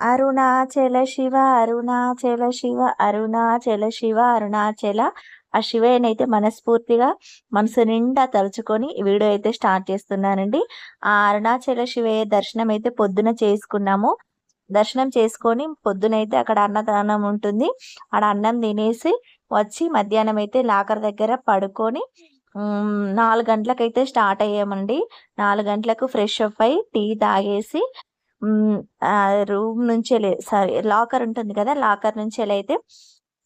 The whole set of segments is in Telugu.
అరుణాచల శివ అరుణాచల శివ అరుణాచల శివ అరుణాచల. ఆ శివయ్యనైతే మనస్ఫూర్తిగా మనసు నిండా తలుచుకొని వీడియో అయితే స్టార్ట్ చేస్తున్నానండి. ఆ అరుణాచల శివయ్య దర్శనం అయితే పొద్దున చేసుకున్నాము. దర్శనం చేసుకొని పొద్దునైతే అక్కడ అన్నదానం ఉంటుంది. అక్కడ అన్నం తినేసి వచ్చి మధ్యాహ్నం అయితే లాకర్ దగ్గర పడుకొని నాలుగు గంటలకైతే స్టార్ట్ అయ్యామండి. నాలుగు గంటలకు ఫ్రెష్ అప్ అయి టీ తాగేసి రూమ్ నుంచి సారీ లాకర్ ఉంటుంది కదా లాకర్ నుంచి అయితే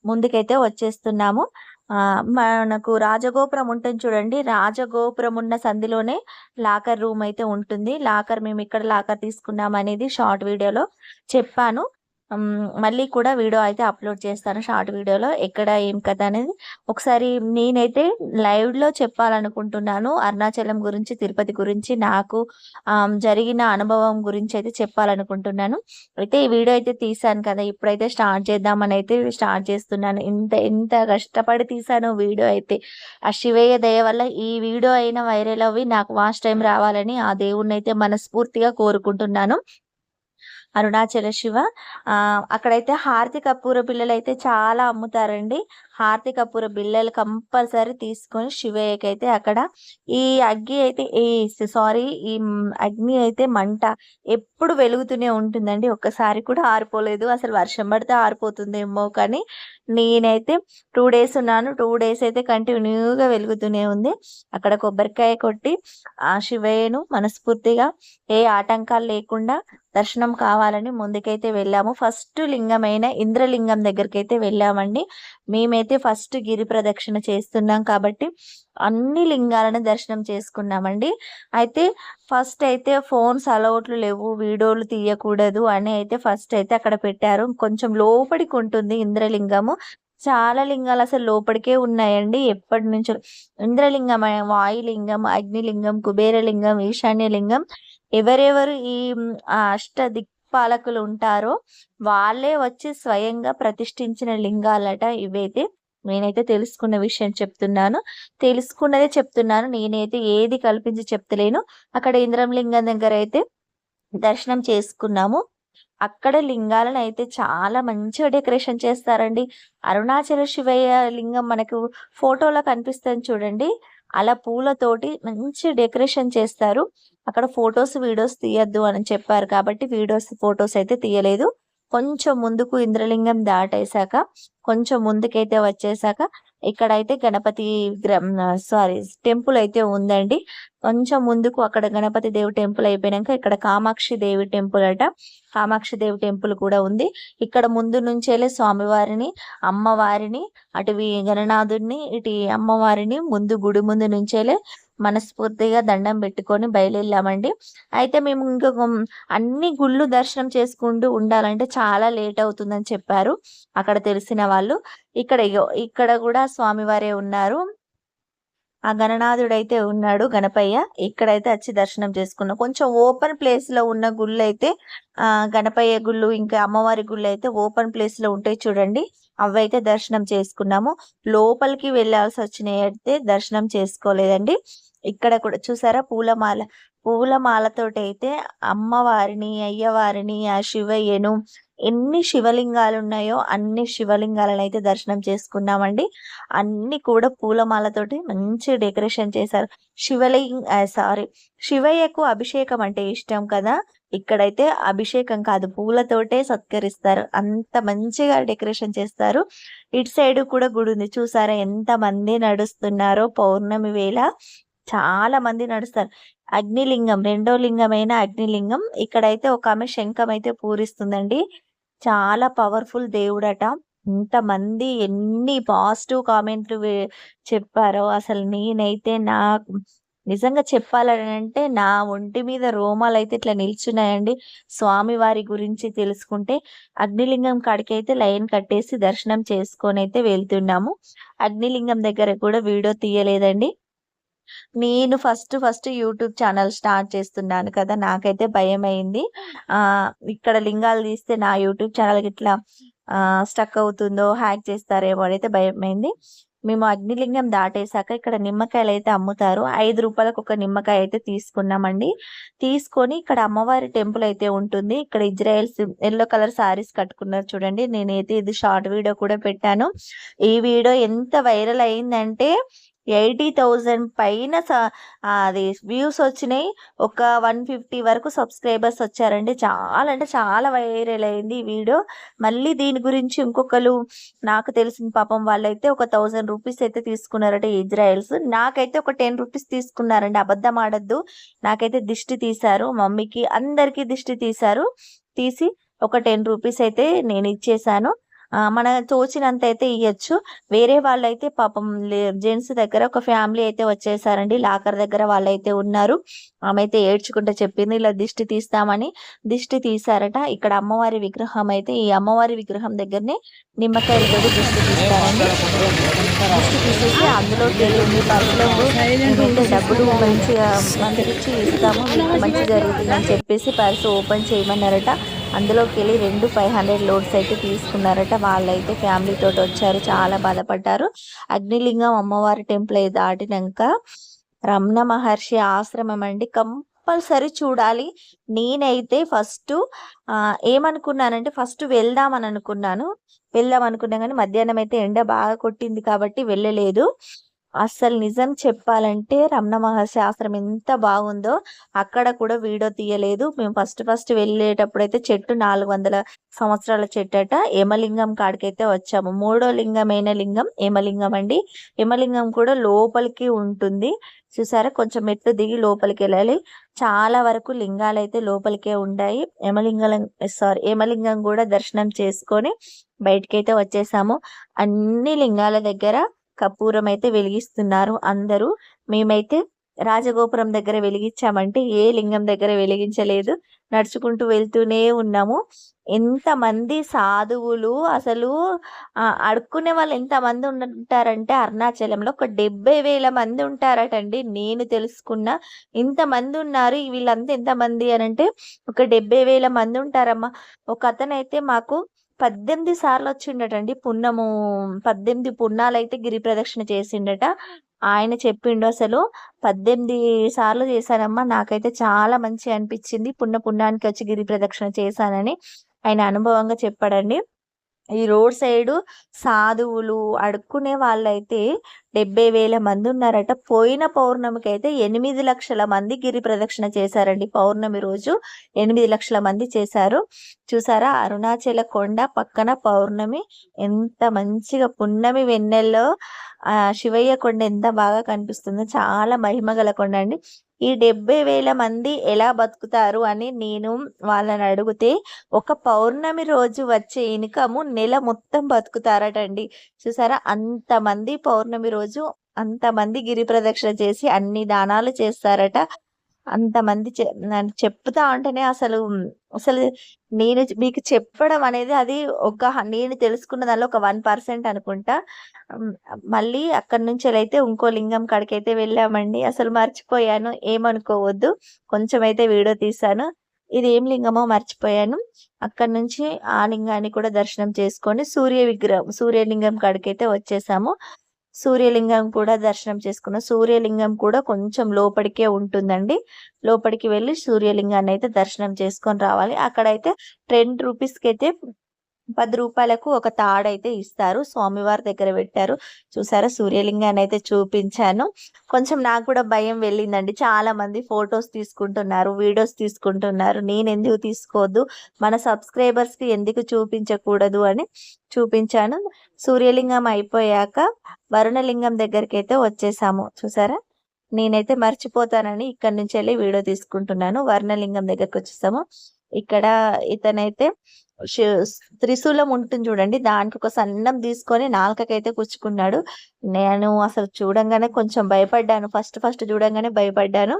ముందుకైతే వచ్చేస్తున్నాము. మనకు రాజగోపురం ఉంటుంది చూడండి. రాజగోపురం ఉన్న సంధిలోనే లాకర్ రూమ్ అయితే ఉంటుంది. లాకర్ మేము ఇక్కడ లాకర్ తీసుకున్నాం అనేది షార్ట్ వీడియోలో చెప్పాను. మళ్ళీ కూడా వీడియో అయితే అప్లోడ్ చేస్తాను షార్ట్ వీడియోలో ఎక్కడ ఏం కదా అనేది. ఒకసారి నేనైతే లైవ్లో చెప్పాలనుకుంటున్నాను. అరుణాచలం గురించి తిరుపతి గురించి నాకు జరిగిన అనుభవం గురించి అయితే చెప్పాలనుకుంటున్నాను. అయితే ఈ వీడియో అయితే తీసాను కదా ఇప్పుడైతే స్టార్ట్ చేద్దామని అయితే స్టార్ట్ చేస్తున్నాను. ఇంత ఎంత కష్టపడి తీసాను వీడియో అయితే. ఆ శివయ్య దయ వల్ల ఈ వీడియో అయిన వైరల్ అవి నాకు వాస్ట్ టైం రావాలని ఆ దేవుణ్ణి అయితే మనస్ఫూర్తిగా కోరుకుంటున్నాను. అరుణాచల శివ. అక్కడైతే హారతి కపూర బిళ్ళలు అయితే చాలా అమ్ముతారండి. హారతి కపూర బిళ్ళలు కంపల్సరీ తీసుకొని శివయ్యకి అయితే అక్కడ ఈ అగ్గి అయితే ఈ సారీ ఈ అగ్ని అయితే మంట ఎప్పుడు వెలుగుతూనే ఉంటుందండి. ఒక్కసారి కూడా ఆరిపోలేదు. అసలు వర్షం పడితే ఆరిపోతుందేమో కానీ నేనైతే టూ డేస్ ఉన్నాను. టూ డేస్ అయితే కంటిన్యూగా వెలుగుతూనే ఉంది. అక్కడ కొబ్బరికాయ కొట్టి ఆ శివయ్యను మనస్ఫూర్తిగా ఏ ఆటంకాలు లేకుండా దర్శనం కావాలని ముందుకైతే వెళ్ళాము. ఫస్ట్ లింగమైన ఇంద్రలింగం దగ్గరికి అయితే వెళ్ళామండి మేమైతే ఫస్ట్ గిరి ప్రదక్షిణ చేస్తున్నాం కాబట్టి అన్ని లింగాలను దర్శనం చేసుకున్నామండి. అయితే ఫస్ట్ అయితే ఫోన్స్ అలౌట్లు లేవు వీడియోలు తీయకూడదు అని అయితే ఫస్ట్ అయితే అక్కడ పెట్టారు. కొంచెం లోపలికి ఉంటుంది ఇంద్రలింగము. చాలా లింగాలు అసలు లోపలికే ఉన్నాయండి. ఎప్పటి నుంచో ఇంద్రలింగం వాయులింగం అగ్నిలింగం కుబేరలింగం ఈశాన్యలింగం. ఎవరెవరు ఈ అష్ట పాలకులు ఉంటారో వాళ్ళే వచ్చి స్వయంగా ప్రతిష్ఠించిన లింగాలట ఇవైతే నేనైతే తెలుసుకున్న విషయం చెప్తున్నాను. తెలుసుకున్నదే చెప్తున్నాను. నేనైతే ఏది కల్పించి చెప్తలేను. అక్కడ ఇంద్రం లింగం దగ్గర అయితే దర్శనం చేసుకున్నాము. అక్కడ లింగాలను అయితే చాలా మంచిగా డెకరేషన్ చేస్తారండి. అరుణాచల శివయ్య లింగం మనకు ఫోటోలో కనిపిస్తుంది చూడండి. అలా పూలతోటి మంచి డెకరేషన్ చేస్తారు. అక్కడ ఫొటోస్ వీడియోస్ తీయద్దు అని చెప్పారు కాబట్టి వీడియోస్ ఫొటోస్ అయితే తీయలేదు. కొంచెం ముందుకు ఇంద్రలింగం దాటేశాక కొంచెం ముందుకైతే వచ్చేసాక ఇక్కడైతే గణపతి సారీ టెంపుల్ అయితే ఉందండి. కొంచెం ముందుకు అక్కడ గణపతి దేవి టెంపుల్ అయిపోయినాక ఇక్కడ కామాక్షి దేవి టెంపుల్ అట. కామాక్షి దేవి టెంపుల్ కూడా ఉంది. ఇక్కడ ముందు నుంచేలే స్వామివారిని అమ్మవారిని అటు గణనాథుడిని ఇటు అమ్మవారిని ముందు గుడి ముందు నుంచేలే మనస్ఫూర్తిగా దండం పెట్టుకొని బయలుదేరామండి అయితే మేము ఇంకొక అన్ని గుళ్ళు దర్శనం చేసుకుంటూ ఉండాలంటే చాలా లేట్ అవుతుందని చెప్పారు. అక్కడ తెలిసిన వాళ్ళు. ఇక్కడ ఇక్కడ కూడా స్వామివారే ఉన్నారు. ఆ గణనాథుడైతే ఉన్నాడు గణపయ్య. ఇక్కడైతే వచ్చి దర్శనం చేసుకున్నాం కొంచెం ఓపెన్ ప్లేస్లో ఉన్న గుళ్ళు అయితే ఆ గణపయ్య గుళ్ళు ఇంకా అమ్మవారి గుళ్ళు అయితే ఓపెన్ ప్లేస్లో ఉంటాయి చూడండి. అవైతే దర్శనం చేసుకున్నాము. లోపలికి వెళ్ళాల్సి వచ్చినాయి అయితే దర్శనం చేసుకోలేదండి. ఇక్కడ కూడా చూసారా పూలమాల పూలమాలతోటి అయితే అమ్మవారిని అయ్యవారిని ఆ శివయ్యను ఎన్ని శివలింగాలు ఉన్నాయో అన్ని శివలింగాలను అయితే దర్శనం చేసుకున్నామండి. అన్ని కూడా పూలమాలతోటి మంచి డెకరేషన్ చేశారు. శివలింగ సారీ శివయ్యకు అభిషేకం అంటే ఇష్టం కదా. ఇక్కడైతే అభిషేకం కాదు పూలతోటే సత్కరిస్తారు. అంత మంచిగా డెకరేషన్ చేస్తారు. ఇటు సైడ్ కూడా గుడి ఉంది. చూసారా ఎంత మంది నడుస్తున్నారో పౌర్ణమి వేళ. చాలా మంది నడుస్తారు. అగ్నిలింగం రెండో లింగమైన అగ్నిలింగం. ఇక్కడైతే ఒక ఆమె శంఖం అయితే పూరిస్తుందండి. చాలా పవర్ఫుల్ దేవుడట. ఇంతమంది ఎన్ని పాజిటివ్ కామెంట్లు చెప్పారో అసలు నేనైతే నా నిజంగా చెప్పాలని అంటే నా ఒంటి మీద రోమాలు అయితే ఇట్లా నిల్చున్నాయండి. స్వామి వారి గురించి తెలుసుకుంటే అగ్నిలింగం కాడికి అయితే లైన్ కట్టేసి దర్శనం చేసుకొని అయితే వెళ్తున్నాము. అగ్నిలింగం దగ్గర కూడా వీడియో తీయలేదండి. నేను first first YouTube channel start చేస్తున్నాను కదా నాకైతే భయం అయింది ఇక్కడ లింగాలు తీస్తే నా యూట్యూబ్ ఛానల్ ఇట్లా స్టక్ అవుతుందో హ్యాక్ చేస్తారేమో అయితే భయమైంది. మేము అగ్నిలింగం దాటేసాక ఇక్కడ నిమ్మకాయలు అయితే అమ్ముతారు. ఐదు రూపాయలకు ఒక నిమ్మకాయ అయితే తీసుకున్నామండి. తీసుకొని ఇక్కడ అమ్మవారి టెంపుల్ అయితే ఉంటుంది. ఇక్కడ ఇజ్రాయెల్స్ ఎల్లో కలర్ సారీస్ కట్టుకున్నారు చూడండి. నేనైతే ఇది షార్ట్ వీడియో కూడా పెట్టాను. ఈ వీడియో ఎంత వైరల్ అయిందంటే ఎయిటీ థౌజండ్ పైన స- అది వ్యూస్ వచ్చినాయి. ఒక వన్ ఫిఫ్టీ వరకు సబ్స్క్రైబర్స్ వచ్చారండి. చాలా అంటే చాలా వైరల్ అయింది ఈ వీడియో. మళ్ళీ దీని గురించి ఇంకొకరు నాకు తెలిసిన పాపం వాళ్ళైతే ఒక థౌజండ్ రూపీస్ అయితే తీసుకున్నారట ఇజ్రాయెల్స్. నాకైతే ఒక టెన్ రూపీస్ తీసుకున్నారండి. అబద్ధం ఆడద్దు. నాకైతే దిష్టి తీశారు. మమ్మీకి అందరికీ దిష్టి తీశారు. తీసి ఒక టెన్ రూపీస్ అయితే నేను ఇచ్చేసాను. మన తోచినంత అయితే ఇవ్వచ్చు వేరే వాళ్ళైతే పాపం జెంట్స్ దగ్గర ఒక ఫ్యామిలీ అయితే వచ్చేసారండి. లాకర్ దగ్గర వాళ్ళైతే ఉన్నారు. ఆమె అయితే ఏడ్చుకుంటే చెప్పింది ఇలా దిష్టి తీస్తామని. దిష్టి తీశారట. ఇక్కడ అమ్మవారి విగ్రహం అయితే ఈ అమ్మవారి విగ్రహం దగ్గరనే నిమ్మకాయ దిష్టి తీస్తారండి. దిష్టి తీసేసి అందులో వెళ్ళి పర్సులో మేమైతే డబ్బులు మంచిగా అందరికి ఇస్తాము మీకు మంచి జరుగుతుందని చెప్పేసి పర్సు ఓపెన్ చేయమన్నారట. అందులోకి వెళ్ళి రెండు ఫైవ్ హండ్రెడ్ లోడ్స్ అయితే తీసుకున్నారట. వాళ్ళైతే ఫ్యామిలీ తోటి వచ్చారు. చాలా బాధపడ్డారు. అగ్నిలింగం అమ్మవారి టెంపుల్ అయితే దాటినాక రమణ మహర్షి ఆశ్రమం అండి. కంపల్సరీ చూడాలి. నేనైతే ఫస్ట్ ఏమనుకున్నానంటే ఫస్ట్ వెళ్దామని అనుకున్నాను. వెళ్దాం అనుకున్నా కానీ మధ్యాహ్నం అయితే ఎండ బాగా కొట్టింది కాబట్టి వెళ్ళలేదు. అస్సలు నిజం చెప్పాలంటే రమణ మహర్షి ఆశ్రమం ఎంత బాగుందో అక్కడ కూడా వీడియో తీయలేదు. మేము ఫస్ట్ ఫస్ట్ వెళ్ళేటప్పుడు అయితే చెట్టు నాలుగు వందల సంవత్సరాల చెట్టు అట యమలింగం కాడికైతే వచ్చాము. మూడో లింగమైన లింగం యమలింగం అండి. యమలింగం కూడా లోపలికి ఉంటుంది. చూసారా? కొంచెం మెట్లు దిగి లోపలికి వెళ్ళాలి. చాలా వరకు లింగాలు అయితే లోపలికే ఉంటాయి యమలింగం సారీ యమలింగం కూడా దర్శనం చేసుకొని బయటకైతే వచ్చేసాము. అన్ని లింగాల దగ్గర కర్పూరం అయితే వెలిగిస్తున్నారు. అందరూ మేమైతే రాజగోపురం దగ్గర వెలిగించామంటే ఏ లింగం దగ్గర వెలిగించలేదు. నడుచుకుంటూ వెళ్తూనే ఉన్నాము. ఎంతమంది సాధువులు అసలు అడుక్కునే వాళ్ళు ఎంతమంది ఉంటారంటే అరుణాచలంలో ఒక డెబ్బై వేల మంది ఉంటారటండి. నేను తెలుసుకున్న ఇంతమంది ఉన్నారు. వీళ్ళంతా ఎంతమంది అని అంటే ఒక డెబ్బై వేల మంది ఉంటారమ్మా. ఒక అతనైతే మాకు పద్దెనిమిది సార్లు వచ్చిండటండి. పున్నము పద్దెనిమిది పున్నాలు అయితే గిరి ప్రదక్షిణ చేసిండట. ఆయన చెప్పిండు అసలు పద్దెనిమిది సార్లు చేశానమ్మా నాకైతే చాలా మంచి అనిపించింది. పున్న పుణ్యానికి వచ్చి గిరి ప్రదక్షిణ చేశానని ఆయన అనుభవంగా చెప్పాడండి. ఈ రోడ్ సైడ్ సాధువులు అడుక్కునే వాళ్ళైతే డెబ్బై వేల మంది ఉన్నారట పోయిన పౌర్ణమికి అయితే ఎనిమిది లక్షల మంది గిరి ప్రదక్షిణ చేశారండి. పౌర్ణమి రోజు ఎనిమిది లక్షల మంది చేశారు. చూసారా? అరుణాచల కొండ పక్కన పౌర్ణమి. ఎంత మంచిగా పున్నమి వెన్నెల్లో ఆ శివయ్య కొండ ఎంత బాగా కనిపిస్తుందో. చాలా మహిమ గల కొండ అండి ఈ డెబ్బై వేల మంది ఎలా బతుకుతారు అని నేను వాళ్ళని అడిగితే ఒక పౌర్ణమి రోజు వచ్చే ఇన్కము నెల మొత్తం బతుకుతారటండి. చూసారా? అంతమంది పౌర్ణమి రోజు అంతమంది గిరి ప్రదక్షిణ చేసి అన్ని దానాలు చేస్తారట. అంతమంది చెప్తా ఉంటేనే అసలు అసలు నేను మీకు చెప్పడం అనేది అది ఒక నేను తెలుసుకున్న దానిలో ఒక వన్ పర్సెంట్ అనుకుంటా. మళ్ళీ అక్కడి నుంచి అయితే ఇంకో లింగం కాడికైతే వెళ్ళామండి అసలు మర్చిపోయాను ఏమనుకోవద్దు. కొంచెం అయితే వీడియో తీశాను. ఇది ఏం లింగమో మర్చిపోయాను. అక్కడి నుంచి ఆ లింగాన్ని కూడా దర్శనం చేసుకొని సూర్య విగ్రహం సూర్యలింగం కాడికైతే వచ్చేసాము. సూర్యలింగం కూడా దర్శనం చేసుకున్న సూర్యలింగం కూడా కొంచెం లోపలికే ఉంటుందండి. లోపలికి వెళ్ళి సూర్యలింగాన్ని అయితే దర్శనం చేసుకొని రావాలి. అక్కడైతే టెన్ రూపీస్కి అయితే పది రూపాయలకు ఒక తాడైతే ఇస్తారు. స్వామివారి దగ్గర పెట్టారు. చూసారా? సూర్యలింగాన్ని అయితే చూపించాను. కొంచెం నాకు కూడా భయం వెళ్ళిందండి. చాలా మంది ఫొటోస్ తీసుకుంటున్నారు వీడియోస్ తీసుకుంటున్నారు. నేను ఎందుకు తీసుకోవద్దు? మన సబ్స్క్రైబర్స్కి ఎందుకు చూపించకూడదు అని చూపించాను. సూర్యలింగం అయిపోయాక వరుణలింగం దగ్గరికి అయితే వచ్చేసాము. చూసారా? నేనైతే మర్చిపోతానని ఇక్కడ నుంచి వెళ్ళి వీడియో తీసుకుంటున్నాను. వర్ణలింగం దగ్గరకు వచ్చేసాము. ఇక్కడ ఇతనైతే త్రిశూలం ఉంటుంది చూడండి. దానికి ఒక సన్నం తీసుకొని నాలుకకైతే కూర్చుకున్నాడు. నేను అసలు చూడంగానే కొంచెం భయపడ్డాను. ఫస్ట్ ఫస్ట్ చూడంగానే భయపడ్డాను.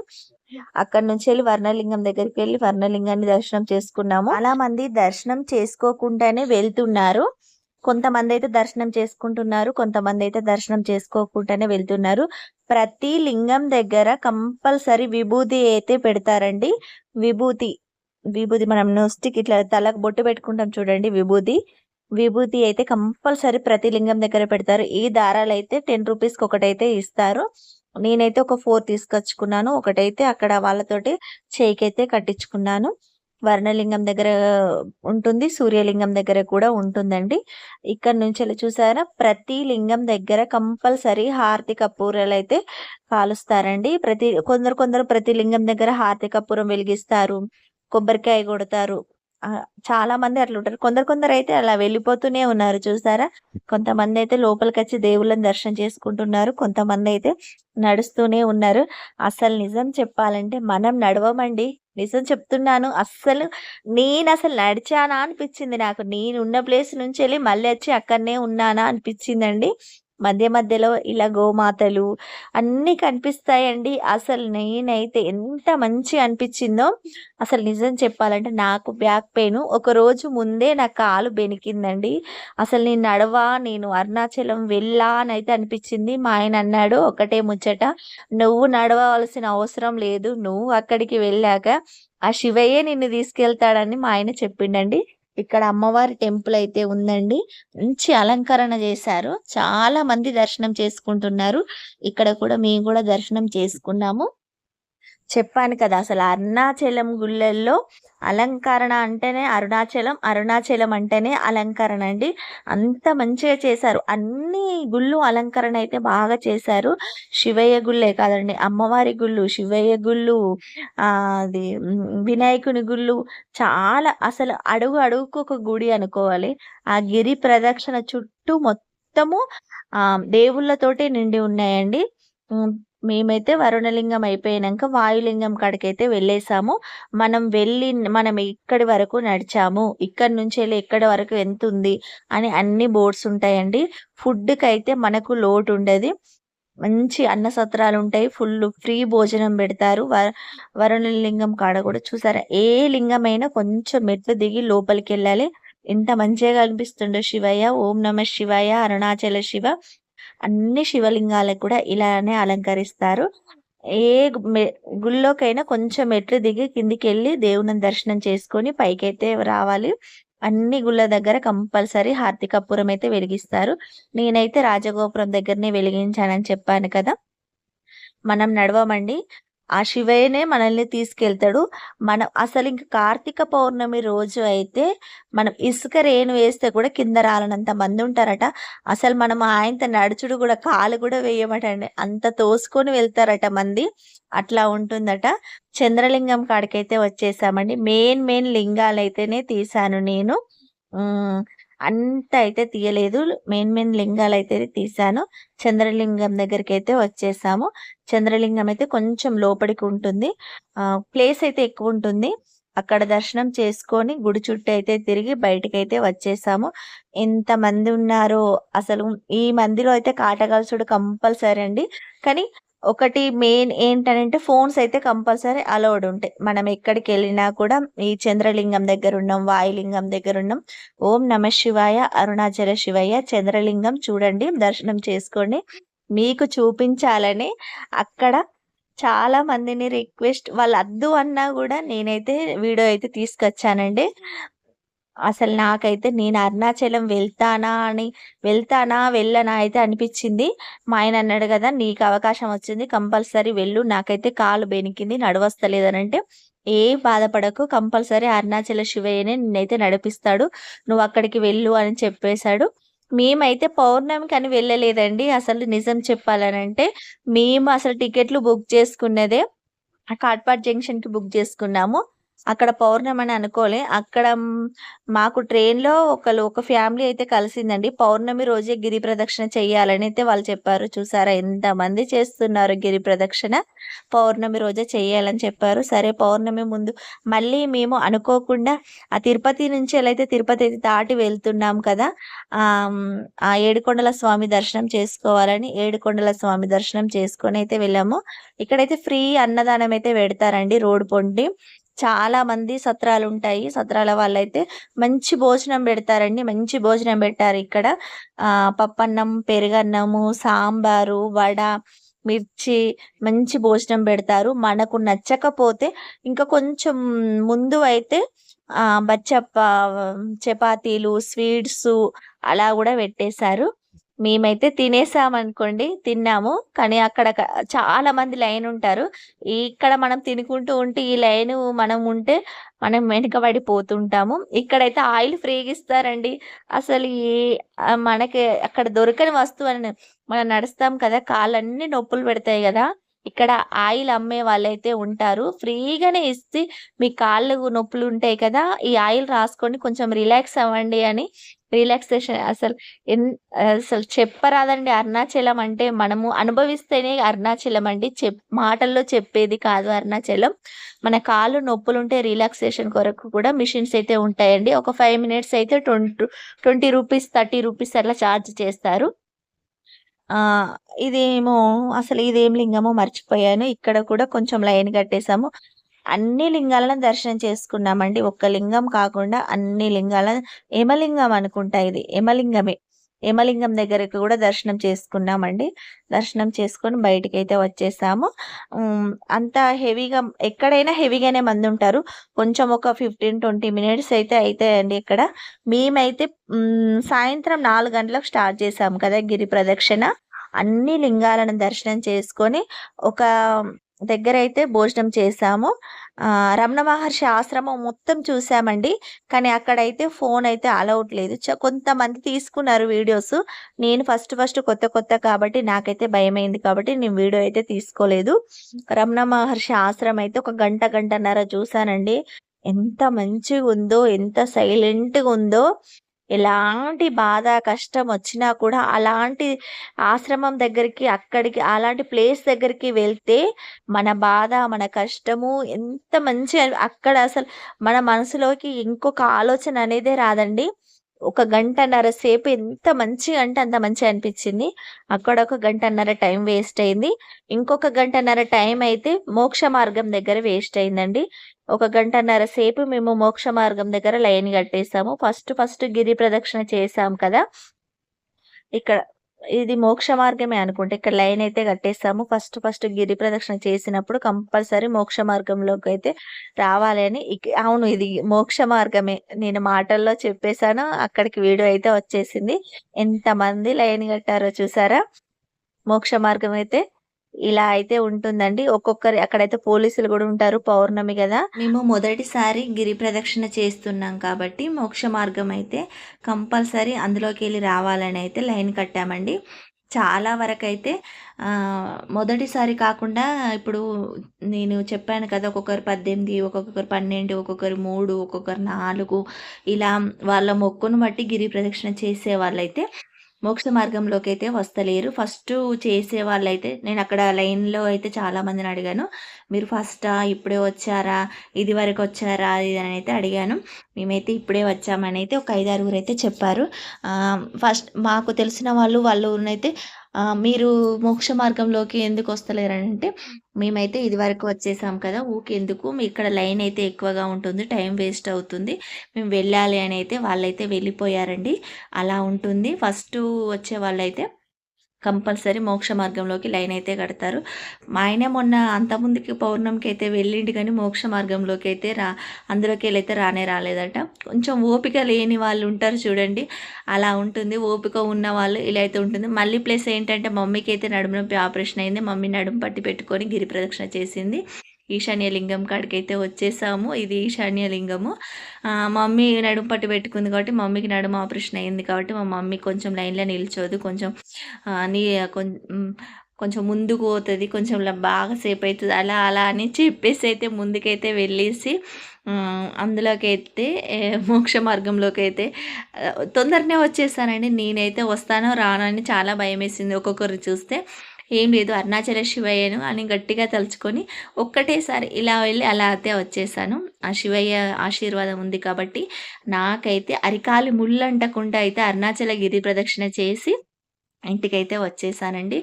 అక్కడ నుంచి వెళ్ళి వర్ణలింగం దగ్గరికి వెళ్ళి వర్ణలింగాన్ని దర్శనం చేసుకున్నాము. చాలా మంది దర్శనం చేసుకోకుండానే వెళ్తున్నారు. కొంతమంది అయితే దర్శనం చేసుకుంటున్నారు. కొంతమంది అయితే దర్శనం చేసుకోకుండానే వెళ్తున్నారు. ప్రతి లింగం దగ్గర కంపల్సరీ విభూతి అయితే పెడతారండి. విభూతి విభూతి మనం నొస్టికి ఇట్లా తలకు బొట్టు పెట్టుకుంటాం చూడండి విభూతి. విభూతి అయితే కంపల్సరీ ప్రతి లింగం దగ్గర పెడతారు. ఈ దారాలు అయితే టెన్ రూపీస్కి ఒకటైతే ఇస్తారు. నేనైతే ఒక ఫోర్ తీసుకొచ్చుకున్నాను. ఒకటైతే అక్కడ వాళ్ళతోటి చేయికైతే కట్టించుకున్నాను. వర్ణలింగం దగ్గర ఉంటుంది సూర్యలింగం దగ్గర కూడా ఉంటుందండి. ఇక్కడ నుంచి వెళ్ళి చూసారా? ప్రతి లింగం దగ్గర కంపల్సరీ హారతి కపూరాలు అయితే కాలుస్తారండి. ప్రతి కొందరు కొందరు ప్రతి లింగం దగ్గర హారతి కపూరం వెలిగిస్తారు. కొబ్బరికాయ కొడతారు. చాలా మంది అట్లా ఉంటారు. కొందరు కొందరు అయితే అలా వెళ్ళిపోతూనే ఉన్నారు చూసారా? కొంతమంది అయితే లోపలికి వచ్చి దేవుళ్ళని దర్శనం చేసుకుంటున్నారు. కొంతమంది అయితే నడుస్తూనే ఉన్నారు. అసలు నిజం చెప్పాలంటే మనం నడవమండి. నిజం చెప్తున్నాను. అస్సలు నేను అసలు నడిచానా అనిపించింది నాకు. నేను ఉన్న ప్లేస్ నుంచి వెళ్ళి మళ్ళీ వచ్చి అక్కడనే ఉన్నానా అనిపించిందండి. మధ్య మధ్యలో ఇలా గోమాతలు అన్నీ కనిపిస్తాయండి. అసలు నేనైతే ఎంత మంచి అనిపించిందో అసలు నిజం చెప్పాలంటే నాకు బ్యాక్ పెయిన్. ఒక రోజు ముందే నా కాలు బెనికిందండి. అసలు నేను నడవా నేను అరుణాచలం వెళ్ళా అని అయితే అనిపించింది. మా ఆయన అన్నాడు ఒకటే ముచ్చట నువ్వు నడవవలసిన అవసరం లేదు. నువ్వు అక్కడికి వెళ్ళాక ఆ శివయ్యే నిన్ను తీసుకెళ్తాడని మా ఆయన చెప్పిండండి. ఇక్కడ అమ్మవారి టెంపుల్ అయితే ఉందండి. మంచి అలంకరణ చేశారు. చాలా మంది దర్శనం చేసుకుంటున్నారు. ఇక్కడ కూడా మేము కూడా దర్శనం చేసుకున్నాము. చెప్పాను కదా అసలు అరుణాచలం గుళ్ళల్లో అలంకరణ అంటేనే అరుణాచలం అరుణాచలం అంటేనే అలంకరణ అండి. అంత మంచిగా చేశారు. అన్ని గుళ్ళు అలంకరణ అయితే బాగా చేశారు. శివయ్య గుళ్ళే కాదండి అమ్మవారి గుళ్ళు శివయ్య గుళ్ళు అది వినాయకుని గుళ్ళు చాలా అసలు అడుగు అడుగుకు ఒక గుడి అనుకోవాలి. ఆ గిరి ప్రదక్షిణ చుట్టూ మొత్తము ఆ దేవుళ్ళతోటే నిండి ఉన్నాయండి. మేమైతే వరుణలింగం అయిపోయినాక వాయులింగం కాడికైతే వెళ్ళేసాము. మనం వెళ్ళి మనం ఇక్కడి వరకు నడిచాము. ఇక్కడ నుంచి వెళ్ళి ఎక్కడ వరకు ఎంత ఉంది అని అన్ని బోర్డ్స్ ఉంటాయండి. ఫుడ్కి అయితే మనకు లోటు ఉండదు మంచి అన్న సత్రాలు ఉంటాయి. ఫుల్ ఫ్రీ భోజనం పెడతారు. వ వరుణలింగం కాడ కూడా చూసారా? ఏ లింగమైనా కొంచెం మెట్లు దిగి లోపలికి వెళ్ళాలి ఎంత మంచిగా కనిపిస్తుండో శివయ్య. ఓం నమ శివయ్య. అరుణాచల శివ. అన్ని శివలింగాలకు కూడా ఇలానే అలంకరిస్తారు. ఏ గుళ్ళోకైనా కొంచెం మెట్లు దిగి కిందికి వెళ్ళి దేవుని దర్శనం చేసుకొని పైకైతే రావాలి. అన్ని గుళ్ళ దగ్గర కంపల్సరీ హారతి కర్పూరం అయితే వెలిగిస్తారు. నేనైతే రాజగోపురం దగ్గరనే వెలిగించానని చెప్పాను కదా. మనం నడవమండి. ఆ శివయ్యనే మనల్ని తీసుకెళ్తాడు. మనం అసలు ఇంక కార్తీక పౌర్ణమి రోజు అయితే మనం ఇసుక రేణు వేస్తే కూడా కింద రాలనంత మంది ఉంటారట. అసలు మనం ఆయనతో నడుచుడు కూడా కాలు కూడా వేయమటండి. అంత తోసుకొని వెళ్తారట మంది. అట్లా ఉంటుందట. చంద్రలింగం కాడికైతే వచ్చేసామండి. మెయిన్ మెయిన్ లింగాలు అయితేనే తీసాను నేను అంత అయితే తీయలేదు. మెయిన్ మెయిన్ లింగాలు అయితే తీసాను. చంద్రలింగం దగ్గరికి అయితే వచ్చేసాము. చంద్రలింగం అయితే కొంచెం లోపలికి ఉంటుంది. ప్లేస్ అయితే ఎక్కువ ఉంటుంది. అక్కడ దర్శనం చేసుకొని గుడి చుట్టూ అయితే తిరిగి బయటకు అయితే వచ్చేసాము. ఎంత మంది ఉన్నారో అసలు ఈ మందిలో అయితే కాటగాల్సుడు కంపల్సరీ అండి. కానీ ఒకటి మెయిన్ ఏంటంటే ఫోన్స్ అయితే కంపల్సరీ అలౌడ్ ఉంటాయి. మనం ఎక్కడికి వెళ్ళినా కూడా ఈ చంద్రలింగం దగ్గర ఉన్నాం వాయులింగం దగ్గర ఉన్నాం. ఓం నమ శివాయ అరుణాచల శివయ్య చంద్రలింగం చూడండి దర్శనం చేసుకోండి మీకు చూపించాలని అక్కడ చాలా మందిని రిక్వెస్ట్ వాళ్ళు వద్దు అన్నా కూడా నేనైతే వీడియో అయితే తీసుకొచ్చానండి. అసలు నాకైతే నేను అరుణాచలం వెళ్తానా అని వెళ్తానా వెళ్ళనా అయితే అనిపించింది. మా ఆయన అన్నాడు కదా నీకు అవకాశం వచ్చింది కంపల్సరీ వెళ్ళు నాకైతే కాలు బెనికింది నడవస్తలేదని అంటే ఏ బాధపడకు కంపల్సరీ అరుణాచల శివయ్యనే నిన్నైతే నడిపిస్తాడు నువ్వు అక్కడికి వెళ్ళు అని చెప్పేశాడు. మేమైతే పౌర్ణమికి అని వెళ్ళలేదండి అసలు నిజం చెప్పాలనంటే. మేము అసలు టికెట్లు బుక్ చేసుకున్నదే కాట్పాడ్ జంక్షన్కి బుక్ చేసుకున్నాము. అక్కడ పౌర్ణమి అని అనుకోలే. అక్కడ మాకు ట్రైన్లో ఒకరు ఒక ఫ్యామిలీ అయితే కలిసిందండి. పౌర్ణమి రోజే గిరి ప్రదక్షిణ చేయాలని అయితే వాళ్ళు చెప్పారు. చూసారా ఎంతమంది చేస్తున్నారు గిరి ప్రదక్షిణ? పౌర్ణమి రోజే చేయాలని చెప్పారు. సరే పౌర్ణమి ముందు మళ్ళీ మేము అనుకోకుండా ఆ తిరుపతి నుంచి ఎలా అయితే తిరుపతి అయితే దాటి వెళ్తున్నాం కదా ఆ ఆ ఏడుకొండల స్వామి దర్శనం చేసుకోవాలని ఏడుకొండల స్వామి దర్శనం చేసుకొని అయితే వెళ్ళాము. ఇక్కడైతే ఫ్రీ అన్నదానం అయితే పెడతారండి రోడ్ పొంటి. చాలా మంది సత్రాలు ఉంటాయి సత్రాల వాళ్ళైతే మంచి భోజనం పెడతారండి. మంచి భోజనం పెట్టారు ఇక్కడ. పప్పన్నం పెరుగన్నము సాంబారు వడ మిర్చి మంచి భోజనం పెడతారు. మనకు నచ్చకపోతే ఇంకా కొంచెం ముందు అయితే బచ్చప్ప, చపాతీలు, స్వీట్స్ అలా కూడా పెట్టేశారు. మేమైతే తినేసామనుకోండి. తిన్నాము. కానీ అక్కడ చాలా మంది లైన్ ఉంటారు ఇక్కడ మనం తినుకుంటూ ఉంటే ఈ లైన్ మనం ఉంటే మనం వెనకబడిపోతుంటాము. ఇక్కడైతే ఆయిల్ ఫ్రీగా ఇస్తారండి. అసలు ఈ మనకి అక్కడ దొరకని వస్తువని మనం నడుస్తాం కదా! కాళ్ళన్నీ నొప్పులు పెడతాయి కదా ఇక్కడ ఆయిల్ అమ్మే వాళ్ళైతే ఉంటారు. ఫ్రీగానే ఇస్తే మీ కాళ్ళు నొప్పులుంటాయి కదా! ఈ ఆయిల్ రాసుకొని కొంచెం రిలాక్స్ అవ్వండి అని రిలాక్సేషన్ అసలు ఎన్ అసలు చెప్పరాదండి అరుణాచలం అంటే మనము అనుభవిస్తేనే అరుణాచలం అండి. చెప్ మాటల్లో చెప్పేది కాదు అరుణాచలం. మన కాళ్ళు నొప్పులుంటే రిలాక్సేషన్ కొరకు కూడా మిషన్స్ అయితే ఉంటాయండి. ఒక ఫైవ్ మినిట్స్ అయితే ట్వంటీ ట్వంటీ రూపీస్, 30 రూపీస్ అట్లా చార్జ్ చేస్తారు. ఆ! ఇదేమో అసలు ఇదేం లింగమో మర్చిపోయాను. ఇక్కడ కూడా కొంచెం లైన్ కట్టేసాము. అన్ని లింగాలను దర్శనం చేసుకున్నామండి. ఒక్క లింగం కాకుండా అన్ని లింగాలను యమలింగం అనుకుంటా ఇది. యమలింగమే. యమలింగం దగ్గరకు కూడా దర్శనం చేసుకున్నామండి. దర్శనం చేసుకొని బయటికైతే వచ్చేసాము. అంత హెవీగా ఎక్కడైనా హెవీగానే మంది ఉంటారు కొంచెం ఒక 15, 20 మినిట్స్ అయితే అవుతాయండి ఇక్కడ. మేమైతే సాయంత్రం నాలుగు గంటలకు స్టార్ట్ చేసాము కదా! గిరి ప్రదక్షిణ. అన్ని లింగాలను దర్శనం చేసుకొని ఒక దగ్గర అయితే భోజనం చేశాము. రమణ మహర్షి ఆశ్రమం మొత్తం చూసామండి. కానీ అక్కడైతే అయితే అలౌట్ లేదు. చ కొంతమంది తీసుకున్నారు వీడియోస్ నేను ఫస్ట్ ఫస్ట్ కొత్త కొత్త కాబట్టి నాకైతే భయమైంది కాబట్టి నేను వీడియో అయితే తీసుకోలేదు. రమణ మహర్షి ఆశ్రమం అయితే ఒక గంట, గంటన్నర చూసానండి. ఎంత మంచిగా ఉందో ఎంత సైలెంట్గా ఉందో ఎలాంటి బాధ, కష్టం వచ్చినా కూడా అలాంటి ఆశ్రమం దగ్గరికి, అక్కడికి అలాంటి ప్లేస్ దగ్గరికి వెళ్తే మన బాధ, మన కష్టము ఎంత మంచి అక్కడ అసలు మన మనసులోకి ఇంకొక ఆలోచన అనేదే రాదండి. ఒక గంటన్నర సేపు ఎంత మంచిగా అంటే అంత మంచిగా అనిపించింది. అక్కడ ఒక గంటన్నర టైం వేస్ట్ అయింది. ఇంకొక గంటన్నర టైం అయితే మోక్ష మార్గం దగ్గర వేస్ట్ అయిందండి. ఒక గంటన్నర సేపు మేము మోక్ష మార్గం దగ్గర లైన్ కట్టేసాము. ఫస్ట్ ఫస్ట్ గిరి ప్రదక్షిణ చేసాం కదా! ఇక్కడ ఇది మోక్ష మార్గమే అనుకుంటే ఇక్కడ లైన్ అయితే కట్టేసాము. ఫస్ట్ ఫస్ట్ గిరి ప్రదక్షిణ చేసినప్పుడు కంపల్సరీ మోక్ష మార్గంలోకి అయితే రావాలని అవును ఇది మోక్ష మార్గమే. నేను మాటల్లో చెప్పేసాను. అక్కడికి వీడియో అయితే వచ్చేసింది. ఎంతమంది లైన్ కట్టారో చూసారా? మోక్ష మార్గం అయితే ఇలా అయితే ఉంటుందండి. ఒక్కొక్కరి అక్కడైతే పోలీసులు కూడా ఉంటారు. పౌర్ణమి కదా మేము మొదటిసారి గిరి ప్రదక్షిణ చేస్తున్నాం కాబట్టి మోక్ష మార్గం అయితే కంపల్సరీ అందులోకి వెళ్ళి రావాలని అయితే లైన్ కట్టామండి. చాలా వరకైతే అయితే మొదటిసారి కాకుండా ఇప్పుడు నేను చెప్పాను కదా! ఒక్కొక్కరు 18, ఒక్కొక్కరు 12, ఒక్కొక్కరు మూడు ఒక్కొక్కరు నాలుగు ఇలా వాళ్ళ మొక్కును బట్టి గిరి ప్రదక్షిణ చేసే వాళ్ళైతే మోక్ష మార్గంలోకి అయితే వస్తలేరు. ఫస్ట్ చేసే వాళ్ళైతే నేను అక్కడ లైన్‌లో అయితే చాలా మందిని అడిగాను. మీరు ఫస్టా? ఇప్పుడే వచ్చారా? ఇదివరకు వచ్చారా? ఇది అని అయితే అడిగాను. మేమైతే ఇప్పుడే వచ్చామనైతే ఒక ఐదారుగురు అయితే చెప్పారు. ఫస్ట్ మాకు తెలిసిన వాళ్ళు వాళ్ళు ఆహ్, మీరు మోక్ష మార్గంలోకి ఎందుకు వస్తలేరనంటే, మేమైతే ఇదివరకు వచ్చేసాం కదా! ఊకెందుకు ఇక్కడ లైన్ అయితే ఎక్కువగా ఉంటుంది. టైం వేస్ట్ అవుతుంది. మేము వెళ్ళాలి అని అయితే వాళ్ళైతే వెళ్ళిపోయారండి. అలా ఉంటుంది. ఫస్టు వచ్చేవాళ్ళైతే కంపల్సరీ మోక్ష మార్గంలోకి లైన్ అయితే కడతారు. మా ఆయన మొన్న అంతకుముందుకి పౌర్ణమికి అయితే వెళ్ళిండు కానీ మోక్ష మార్గంలోకి అయితే రా అందులోకి వెళ్ళైతే రానే రాలేదట. కొంచెం ఓపిక లేని వాళ్ళు ఉంటారు చూడండి. అలా ఉంటుంది. ఓపిక ఉన్న వాళ్ళు ఇలా అయితే ఉంటుంది. మళ్ళీ ప్లస్ ఏంటంటే మమ్మీకి అయితే నడుము నొప్పి ఆపరేషన్ అయింది. మమ్మీ నడుము పట్టి పెట్టుకొని గిరి ప్రదక్షిణ చేసింది. ఈశాన్య లింగం కాడికైతే వచ్చేసాము. ఇది ఈశాన్య లింగము. మమ్మీ నడుము పట్టు పెట్టుకుంది కాబట్టి మమ్మీకి నడుము ఆపరేషన్ అయింది కాబట్టి మా మమ్మీ కొంచెం లైన్‌లో నిల్చోదు. కొంచెం నీ కొం కొంచెం ముందుకు పోతుంది కొంచెం బాగా సేపు అవుతుంది అలా అలా అని చెప్పేసి అయితే ముందుకైతే వెళ్ళేసి అందులోకి అయితే మోక్ష మార్గంలోకి అయితే తొందరనే వచ్చేసానండి. నేనైతే వస్తానో రానో అని చాలా భయమేసింది ఒక్కొక్కరు చూస్తే. ఏం లేదు అరుణాచల శివయ్యను అని గట్టిగా తలుచుకొని ఒక్కటేసారి ఇలా వెళ్ళి అలా అయితే వచ్చేసాను. ఆ శివయ్య ఆశీర్వాదం ఉంది కాబట్టి నాకైతే అరికాలు ముళ్ళంటకుండా అయితే అరుణాచల గిరి ప్రదక్షిణ చేసి ఇంటికైతే వచ్చేసానండి.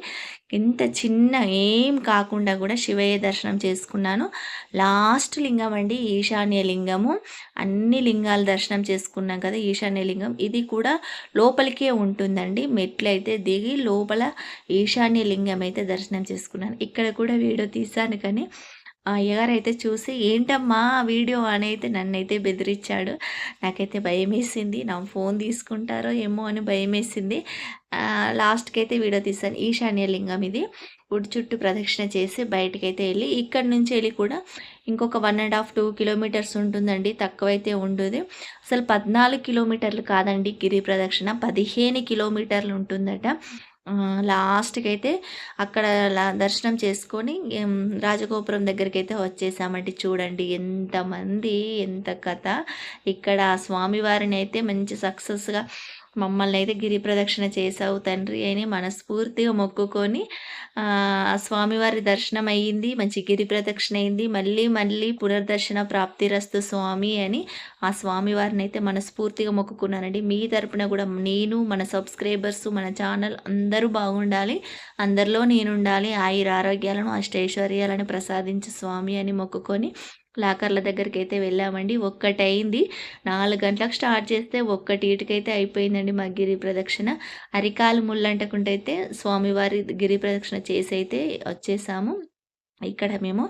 ఇంత చిన్న ఏం కాకుండా కూడా శివయ్య దర్శనం చేసుకున్నాను. లాస్ట్ లింగం అండి ఈశాన్య లింగము. అన్ని లింగాలు దర్శనం చేసుకున్నాం కదా! ఈశాన్య లింగం. ఇది కూడా లోపలికే ఉంటుందండి. మెట్లయితే దిగి లోపల ఈశాన్య లింగం అయితే దర్శనం చేసుకున్నాను. ఇక్కడ కూడా వీడియో తీశాను కానీ ఆ అయ్యగారైతే చూసి ఏంటమ్మా వీడియో? అని అయితే నన్నైతే బెదిరించాడు నాకైతే భయమేసింది. నా ఫోన్ తీసుకుంటారో ఏమో అని భయమేసింది. లాస్ట్కి అయితే వీడియో తీసాను ఈశాన్య లింగం ఇది. గుడి చుట్టూ ప్రదక్షిణ చేసి బయటకైతే వెళ్ళి ఇక్కడ నుంచి వెళ్ళి కూడా ఇంకొక one and half two kilometres ఉంటుందండి. తక్కువైతే ఉండదు. అసలు పద్నాలుగు కిలోమీటర్లు కాదండి గిరి ప్రదక్షిణ. పదిహేను కిలోమీటర్లు ఉంటుందట. లాస్ట్కి అయితే అక్కడ దర్శనం చేసుకొని రాజగోపురం దగ్గరికి అయితే వచ్చేసామండి. చూడండి ఎంతమంది ఎంత కథ. ఇక్కడ స్వామివారిని అయితే మంచి సక్సెస్గా మమ్మల్ని అయితే గిరి ప్రదక్షిణ చేసావు తండ్రి అని మనస్ఫూర్తిగా మొక్కుకొని స్వామివారి దర్శనం అయ్యింది మంచి గిరి ప్రదక్షిణ అయింది. మళ్ళీ మళ్ళీ పునర్దర్శన ప్రాప్తిరస్తు స్వామి అని ఆ స్వామివారిని అయితే మనస్ఫూర్తిగా మొక్కుకున్నానండి. మీ తరపున కూడా నేను మన సబ్స్క్రైబర్స్ మన ఛానల్ అందరూ బాగుండాలి. అందరిలో నేనుండాలి. ఆయుర ఆరోగ్యాలను అష్టైశ్వర్యాలను ప్రసాదించు స్వామి అని మొక్కుకొని లాకర్ల దగ్గరికి అయితే వెళ్ళామండి. ఒక్కటైంది నాలుగు గంటలకు స్టార్ట్ చేస్తే ఒక్కటి ఇటుకైతే అయిపోయిందండి మా గిరి ప్రదక్షిణ. అరికాలు ముళ్ళంటకుంటైతే స్వామివారి గిరి ప్రదక్షిణ చేసి అయితే వచ్చేసాము. ఇక్కడ మేము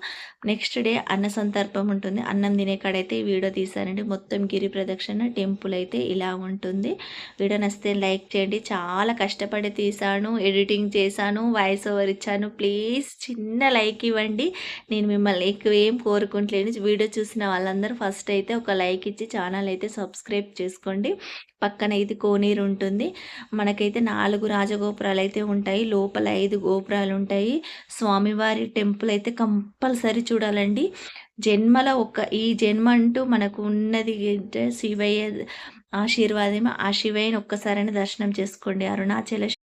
నెక్స్ట్ డే అన్న సందర్భం ఉంటుంది. అన్నం తినే కాడైతే వీడియో తీసానండి మొత్తం గిరి ప్రదక్షిణ టెంపుల్ అయితే ఇలా ఉంటుంది. వీడియో నచ్చితే లైక్ చేయండి. చాలా కష్టపడి తీశాను ఎడిటింగ్ చేశాను వాయిస్ ఓవర్ ఇచ్చాను. ప్లీజ్ చిన్న లైక్ ఇవ్వండి. నేను మిమ్మల్ని ఎక్కువ ఏం కోరుకుంటలేను. వీడియో చూసిన వాళ్ళందరూ ఫస్ట్ అయితే ఒక లైక్ ఇచ్చి ఛానల్ అయితే సబ్స్క్రైబ్ చేసుకోండి. పక్కన ఇది కోనీరు ఉంటుంది. మనకైతే నాలుగు రాజగోపురాలు అయితే ఉంటాయి. లోపల ఐదు గోపురాలు ఉంటాయి. స్వామివారి టెంపుల్ అయితే అయితే కంపల్సరీ చూడాలండి. జన్మల ఒక ఈ జన్మ అంటూ మనకు ఉన్నది శివయ్య ఆశీర్వాదం ఆ శివయ్యని ఒక్కసారైనా దర్శనం చేసుకోండి. అరుణాచల